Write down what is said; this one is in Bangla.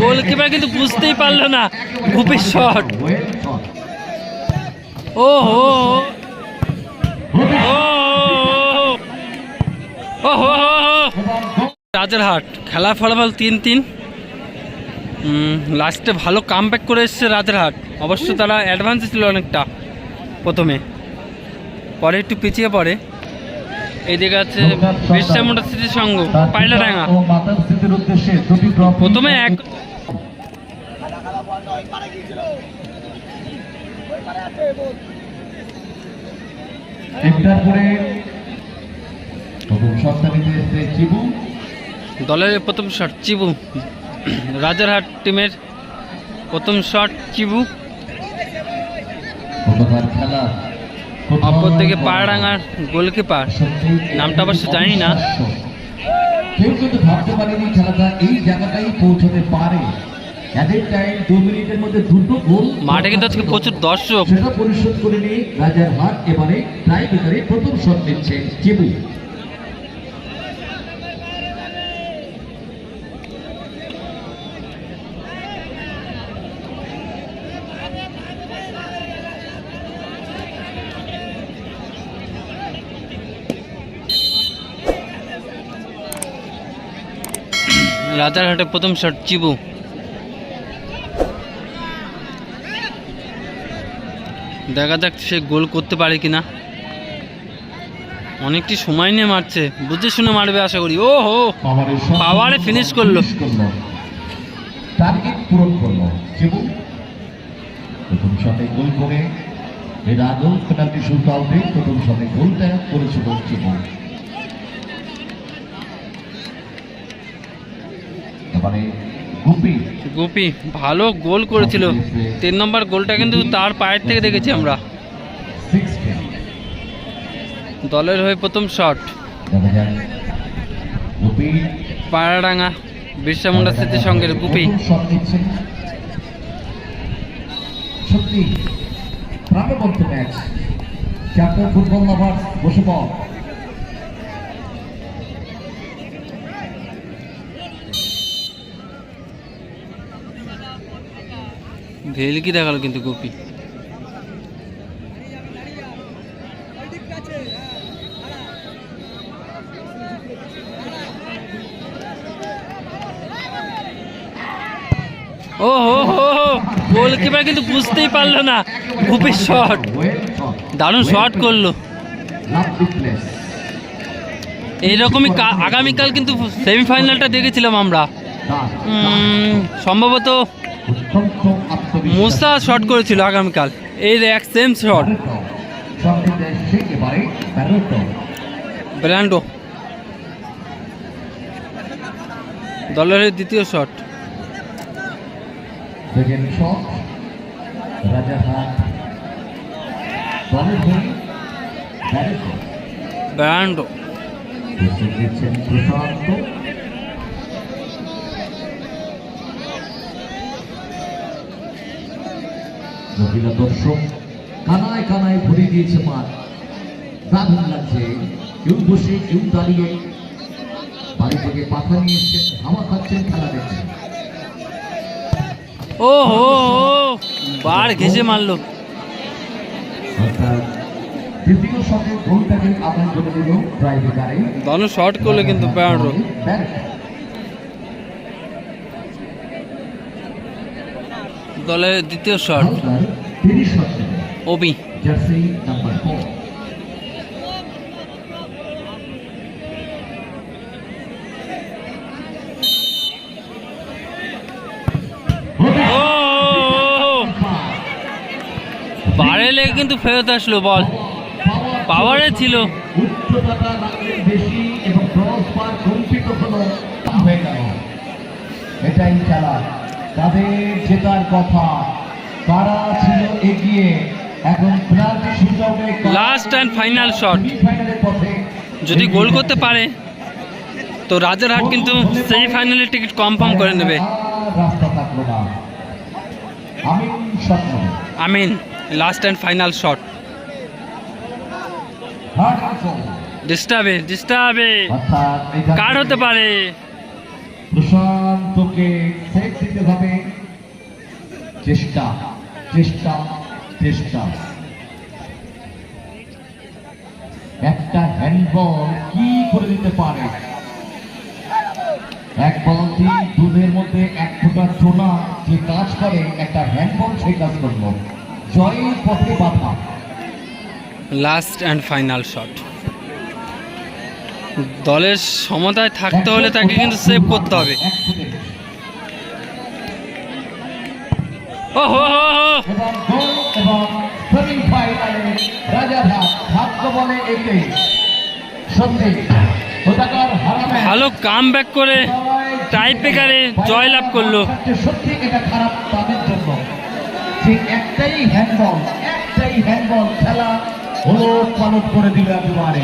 গোলকিপার কিন্তু বুঝতেই পারল না গুপির শট ও হো ও হো রাজারহাট খেলার ফলাফল তিন তিন লাস্টে ভালো কাম করে এসছে রাজারহাট অবশ্য তারা অ্যাডভান্সে ছিল অনেকটা প্রথমে পরে একটু পিছিয়ে পড়ে এইদিকে আছে বিশ্বা মোটর সিটির সঙ্গ পাইলাডাঙ্গা প্রথমে মাতার একটার পরে প্রথম এসছে চিবু। দলের প্রথম শট চিবু। রাজারহাট টিমের প্রথম শট চিবু। খেলা। অপর দিকে পাড়াডাঙ্গার গোলকিপার। নামটা অবশ্য জানি না। কেউ কিন্তু ভাবতে পারেনি খেলাটা এই জায়গাটাই পৌঁছতে পারে। মাঠে কিন্তু আজকে প্রচুর দর্শক। সেটা পরিশোধ করে নিয়ে রাজার হাট এবারে প্রথম শট নিচ্ছে চিবু। রাজারহাটে প্রথম শট চিবু। দেখা যাক সে গোল করতে পারে কিনা। অনেকটি সময় নিয়ে মারছে। বুঝে শুনে মারবে আশা করি। ও হো পাওয়ারে ফিনিশ করল। finish টার্গেট পূরণ করল। চিবু প্রথম শটে গোল করে। এর আগেও পেনাল্টি শুট আউটে প্রথম শটে গোলটা করেছিল চিবু এবারে গুপি। ভালো গোল করেছিল। তিন নম্বর গোলটা কিন্তু তার পায়ের থেকে দেখেছি আমরা। দলের হয়ে প্রথম শট পাড়াডাঙ্গা বিরসা মুন্ডা স্মৃতির সঙ্গে গুপি। সত্যি প্রাণবন্ত ম্যাচ চ্যাপ্টার ফুটবল লাভার বসে ভেলকি দেখাল কিন্তু গুপি। ও হো হো গোলকিপার কিন্তু বুঝতেই পারল না, গুপির শট দারুণ শট করল। এইরকমই আগামীকাল কিন্তু সেমিফাইনালটা দেখেছিলাম আমরা। সম্ভবত মুসা শট করেছিল আগামীকাল। এই এক সেম শট ব্র্যান্ডো। দলের দ্বিতীয় শট সেকেন্ড শট রাজারহাট দলের হয়ে ব্র্যান্ডো। প্রশান্ত। মহিলা দর্শক কানায় কানায় ভরে দিয়েছে মাঠ। দারুণ লাগছে কেউ বসে কেউ দাঁড়িয়ে। বাড়ি থেকে পাখা নিয়ে এসছেন হাওয়া খাচ্ছেন খেলা দেখছেন ও হো বার ঘেসে মারলো দ্বিতীয় শটে গোলটাকে আদান করে দিল ড্রাইভিকারে শট করল কিন্তু দলের দ্বিতীয় শট। ওবি। জার্সি ও! বারে লেগে কিন্তু ফেরত আসলো বল। পাওয়ারে ছিল। গেল। এটাই তাদের জেতার কথা। তারা ছিল এগিয়ে এখন পেনাল্টি সুযোগে লাস্ট অ্যান্ড ফাইনাল শট পথে যদি গোল করতে পারে তো রাজারহাট কিন্তু সেমিফাইনালের টিকিট কনফার্ম করে নেবে। Amin last and final shot ডিস্টার্বে ডিস্টার্বে কার হতে পারে? প্রশান্তকে সেট দিতে হবে। চেষ্টা চেষ্টা চেষ্টা। একটা হ্যান্ডবল কি করে দিতে পারে? এক বালতি দুধের মধ্যে এক ফোঁটা চোনা যে কাজ করে, একটা হ্যান্ডবল সেই কাজ করল। জয়ের পথে বাধা। লাস্ট অ্যান্ড ফাইনাল শট দলের সমতায় থাকতে হলে তাকে কিন্তু সেভ করতে হবে। ও হো হো ভালো কাম ব্যাক করে টাই ব্রেকারে জয়লাভ করল। সত্যি এটা খারাপ তাদের জন্য। একটাই হ্যান্ডবল একটাই হ্যান্ডবল খেলা হলো পালট করে দিল একেবারে।